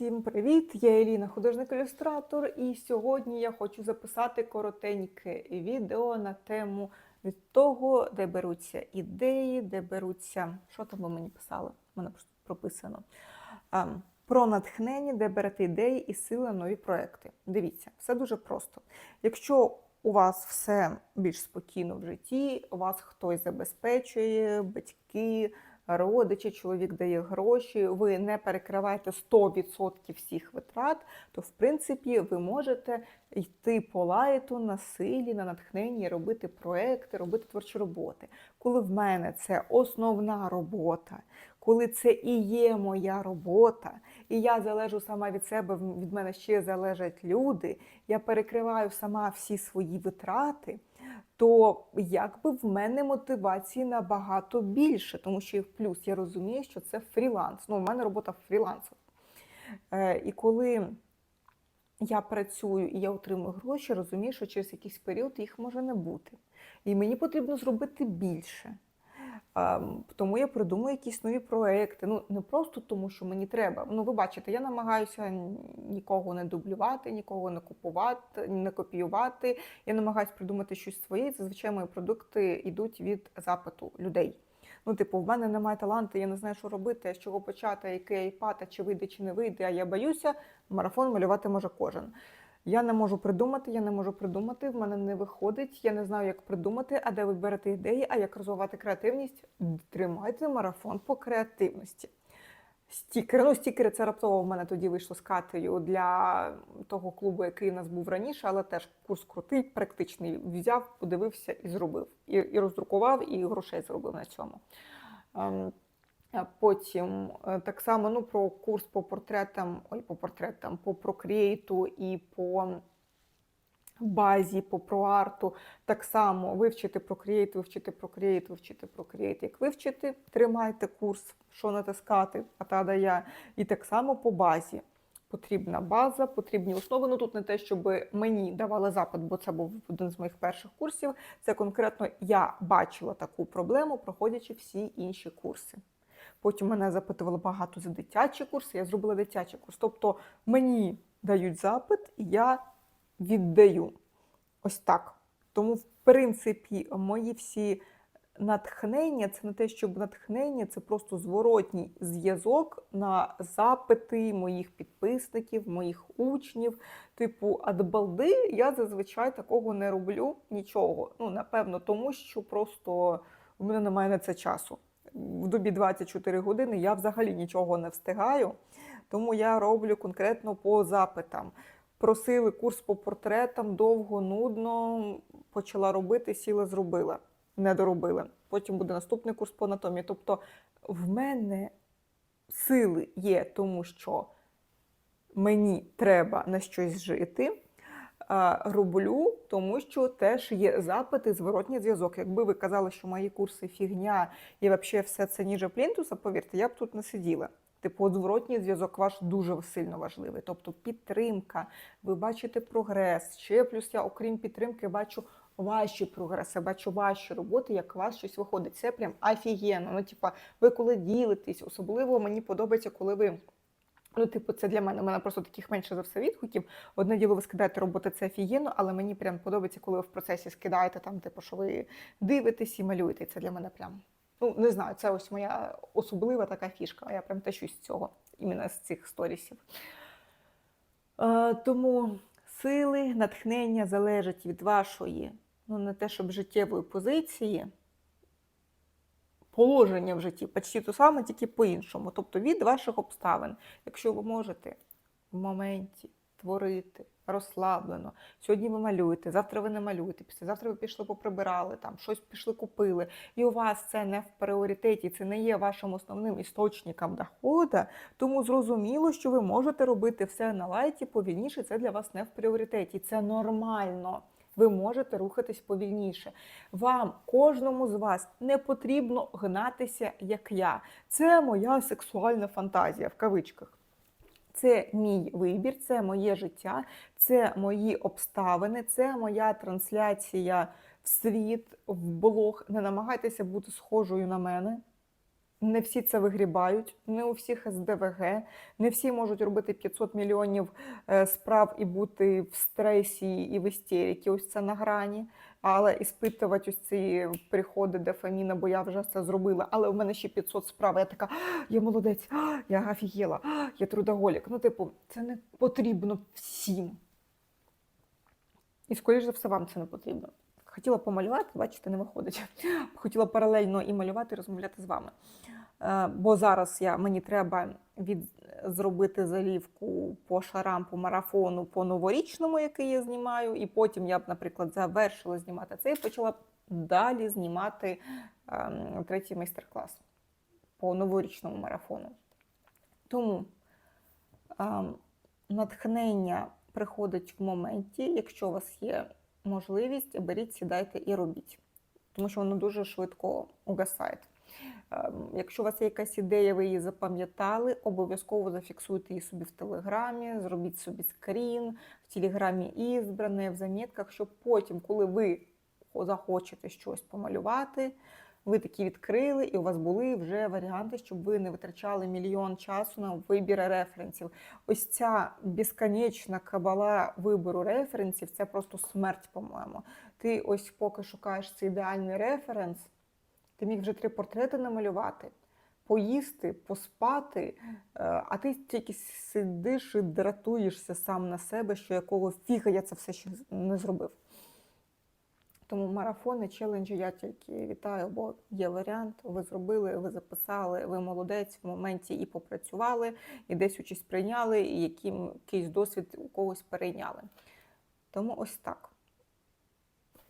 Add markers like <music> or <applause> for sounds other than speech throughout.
Всім привіт! Я Еліна, художник-ілюстратор, і сьогодні я хочу записати коротеньке відео на тему від того, де беруться ідеї, де беруться. Що там ви мені писали? У мене просто прописано. Про натхнення, де берете ідеї і сили нові проекти. Дивіться, все дуже просто. Якщо у вас все більш спокійно в житті, у вас хтось забезпечує, батьки, родичі, чоловік дає гроші, ви не перекриваєте 100% всіх витрат, то в принципі ви можете йти по лайту на силі, на натхненні, робити проекти, робити творчі роботи. Коли в мене це основна робота, коли це і є моя робота, і я залежу сама від себе, від мене ще залежать люди, я перекриваю сама всі свої витрати то якби в мене мотивації набагато більше, тому що плюс я розумію, що це фріланс. Ну, у мене робота фрілансова. Е, І коли я працюю і я отримую гроші, розумію, що через якийсь період їх може не бути. І мені потрібно зробити більше. Тому я придумую якісь нові проекти. Ну не просто тому, що мені треба. Ну, ви бачите, я намагаюся нікого не дублювати, нікого не купувати, не копіювати. Я намагаюся придумати щось своє. Зазвичай мої продукти йдуть від запиту людей. Ну, типу, в мене немає таланту, я не знаю, що робити, з чого почати, який айпад, чи вийде, чи не вийде. А я боюся, марафон малювати може кожен. Я не можу придумати, я не можу придумати, в мене не виходить, я не знаю, як придумати, а де ви берете ідеї, а як розвивати креативність. Тримайте марафон по креативності. Стікери, ну стікери це раптово в мене тоді вийшло з Катею для того клубу, який у нас був раніше, але теж курс крутий, практичний. Взяв, подивився і зробив. І і роздрукував, і грошей зробив на цьому. Потім е, так само ну, про курс по портретам, ой, по портретам, по прокрейту і по базі, по проарту. Так само вивчити прокреейт, вивчити прокреейт, вивчити прокреейт. Як вивчити, тримайте курс, що натискати, а та я. І так само по базі. Потрібна база, потрібні основи. Ну тут не те, щоб мені давали запит, бо це був один з моїх перших курсів. Це конкретно я бачила таку проблему, проходячи всі інші курси. Потім мене запитували багато за дитячі курси, я зробила дитячий курс. Тобто мені дають запит, і я віддаю. Ось так. Тому, в принципі, мої всі натхнення це не те, щоб натхнення, це просто зворотній зв'язок на запити моїх підписників, моїх учнів. Типу, а балди я зазвичай такого не роблю нічого. Ну, напевно, тому що просто у мене немає на це часу в добі 24 години я взагалі нічого не встигаю, тому я роблю конкретно по запитам. Просили курс по портретам довго, нудно, почала робити, сіла, зробила, не доробила. Потім буде наступний курс по анатомії. Тобто в мене сили є, тому що мені треба на щось жити роблю, тому що теж є запити, зворотній зв'язок. Якби ви казали, що мої курси фігня і взагалі все це ніже плінтуса, повірте, я б тут не сиділа. Типу, зворотній зв'язок ваш дуже сильно важливий. Тобто підтримка, ви бачите прогрес. Ще плюс я, окрім підтримки, бачу ваші прогреси, бачу ваші роботи, як у вас щось виходить. Це прям офігенно. Ну, типа, ви коли ділитесь, особливо мені подобається, коли ви. Ну, типу, це для мене. У мене просто таких менше за все відгуків. Одне діло, ви скидаєте роботи, це офігенно, але мені прям подобається, коли ви в процесі скидаєте там, типу, що ви дивитесь і малюєте. Це для мене прям. Ну, не знаю, це ось моя особлива така фішка. Я прям тащусь з цього, іменно з цих сторісів. Е, тому сили, натхнення залежать від вашої, ну, не те, щоб життєвої позиції положення в житті, почти те саме, тільки по-іншому. Тобто від ваших обставин. Якщо ви можете в моменті творити розслаблено, сьогодні ви малюєте, завтра ви не малюєте, післязавтра ви пішли поприбирали, там щось пішли купили, і у вас це не в пріоритеті, це не є вашим основним істочником доходу, тому зрозуміло, що ви можете робити все на лайті повільніше, це для вас не в пріоритеті. Це нормально ви можете рухатись повільніше. Вам, кожному з вас, не потрібно гнатися, як я. Це моя сексуальна фантазія в кавичках. Це мій вибір, це моє життя, це мої обставини, це моя трансляція в світ, в блог. Не намагайтеся бути схожою на мене. Не всі це вигрібають, не у всіх СДВГ, не всі можуть робити 500 мільйонів е, справ і бути в стресі і в істеріки, ось це на грані. Але іспитувати ось ці приходи дофаміна, бо я вже це зробила. Але в мене ще 500 справ. Я така, я молодець, я офігела, я трудоголік. Ну, типу, це не потрібно всім. І, скоріш за все, вам це не потрібно. Хотіла помалювати, бачите, не виходить. <laughs> Хотіла паралельно і малювати, і розмовляти з вами. Е, Бо зараз я, мені треба від, зробити залівку по шарам, по марафону, по новорічному, який я знімаю. І потім я б, наприклад, завершила знімати це і почала далі знімати ем, третій майстер-клас по новорічному марафону. Тому ем, натхнення приходить в моменті, якщо у вас є можливість, беріть, сідайте і робіть. Тому що воно дуже швидко угасає. Ем, Якщо у вас є якась ідея, ви її запам'ятали, обов'язково зафіксуйте її собі в телеграмі, зробіть собі скрін, в телеграмі ізбране, в замітках, щоб потім, коли ви захочете щось помалювати, ви такі відкрили, і у вас були вже варіанти, щоб ви не витрачали мільйон часу на вибір референсів. Ось ця безконечна кабала вибору референсів це просто смерть, по-моєму. Ти ось поки шукаєш цей ідеальний референс, ти міг вже три портрети намалювати, поїсти, поспати, е, а ти тільки сидиш і дратуєшся сам на себе, що якого фіга я це все ще не зробив. Тому марафони, челенджі я тільки вітаю, бо є варіант. Ви зробили, ви записали, ви молодець в моменті і попрацювали, і десь участь прийняли, і яким, якийсь досвід у когось перейняли. Тому ось так.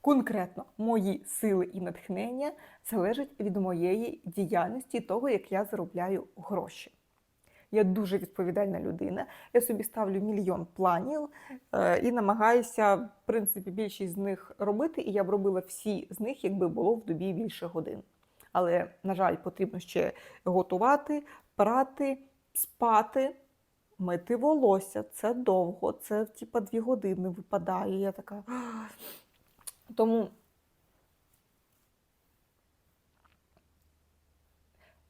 Конкретно мої сили і натхнення залежать від моєї діяльності, того, як я заробляю гроші. Я дуже відповідальна людина. Я собі ставлю мільйон планів е, і намагаюся, в принципі, більшість з них робити. І я б робила всі з них, якби було в добі більше годин. Але, на жаль, потрібно ще готувати, прати, спати, мити волосся. Це довго, це типа дві години випадає. Я така. Тому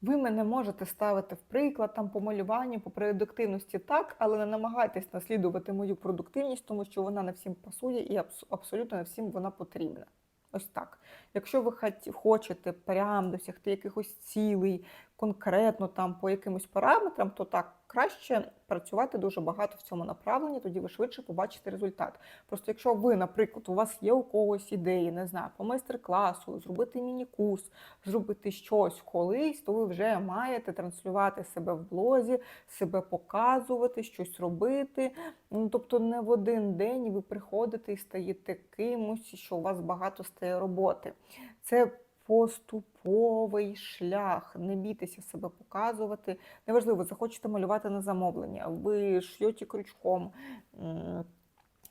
ви мене можете ставити в приклад там по малюванню, по продуктивності так, але не намагайтесь наслідувати мою продуктивність, тому що вона не всім пасує і абсолютно не всім вона потрібна. Ось так. Якщо ви хочете прям досягти якихось цілей, конкретно там по якимось параметрам, то так краще працювати дуже багато в цьому направленні, тоді ви швидше побачите результат. Просто якщо ви, наприклад, у вас є у когось ідеї, не знаю, по майстер-класу, зробити міні-курс, зробити щось колись, то ви вже маєте транслювати себе в блозі, себе показувати, щось робити. Ну, тобто не в один день ви приходите і стаєте кимось, що у вас багато стає роботи. Це поступовий шлях. Не бійтеся себе показувати. Неважливо, захочете малювати на замовлення, ви шьоті крючком,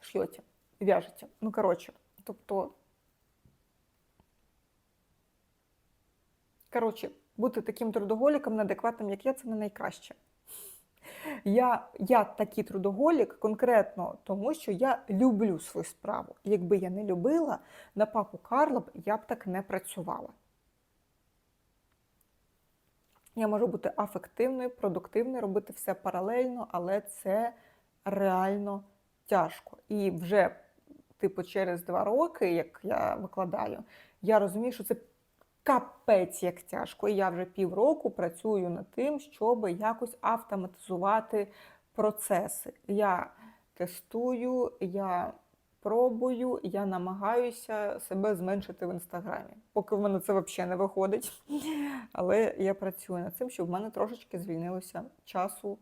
шьоті, в'яжете. Ну, коротше, тобто. Коротше, бути таким трудоголіком неадекватним, як я, це не найкраще. Я, я такий трудоголік конкретно тому, що я люблю свою справу. Якби я не любила, на папу Карла б я б так не працювала. Я можу бути афективною, продуктивною, робити все паралельно, але це реально тяжко. І вже, типу, через два роки, як я викладаю, я розумію, що це капець як тяжко. І я вже півроку працюю над тим, щоб якось автоматизувати процеси. Я тестую, я пробую, я намагаюся себе зменшити в інстаграмі. Поки в мене це взагалі не виходить. Але я працюю над цим, щоб в мене трошечки звільнилося часу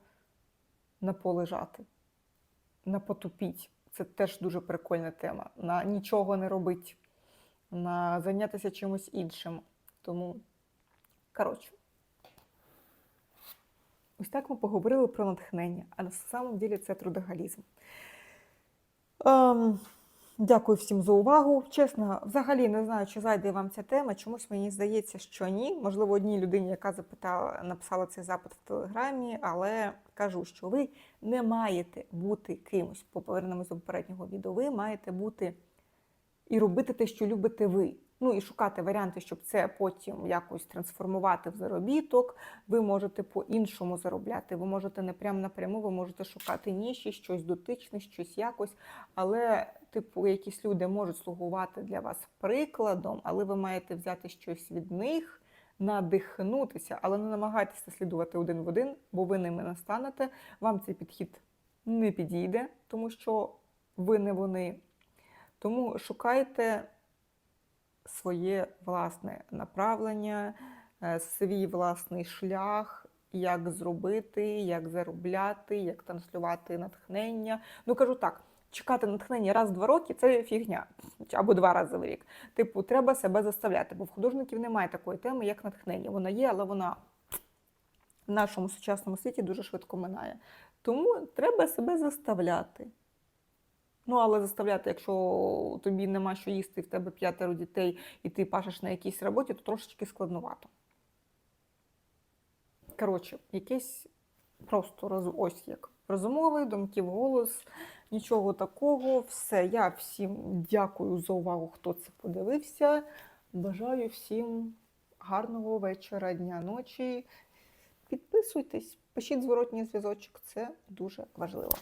на полежати, на потупіть. Це теж дуже прикольна тема. На нічого не робить, на зайнятися чимось іншим. Тому, коротше. Ось так ми поговорили про натхнення, а на самом ділі це трудоголізм. Ем, дякую всім за увагу. Чесно, взагалі не знаю, чи зайде вам ця тема. Чомусь мені здається, що ні. Можливо, одній людині, яка запитала, написала цей запит в телеграмі, але кажу, що ви не маєте бути кимось. Повернемось до попереднього відео. Ви маєте бути і робити те, що любите ви. Ну і шукати варіанти, щоб це потім якось трансформувати в заробіток. Ви можете по-іншому заробляти. Ви можете не прямо напряму, ви можете шукати ніші, щось дотичне, щось якось. Але, типу, якісь люди можуть слугувати для вас прикладом, але ви маєте взяти щось від них, надихнутися, але не намагайтеся слідувати один в один, бо ви ними не станете. Вам цей підхід не підійде, тому що ви не вони. Тому шукайте своє власне направлення, е, свій власний шлях, як зробити, як заробляти, як транслювати натхнення. Ну кажу так. Чекати натхнення раз в два роки це фігня або два рази в рік. Типу, треба себе заставляти, бо в художників немає такої теми, як натхнення. Вона є, але вона в нашому сучасному світі дуже швидко минає. Тому треба себе заставляти. Ну, але заставляти, якщо тобі нема що їсти, в тебе п'ятеро дітей, і ти пашеш на якійсь роботі, то трошечки складновато. Коротше, якесь просто роз... ось як розумовий, думки в голос, нічого такого. Все. Я всім дякую за увагу, хто це подивився. Бажаю всім гарного вечора, дня, ночі. Підписуйтесь, пишіть зворотній зв'язочок, це дуже важливо.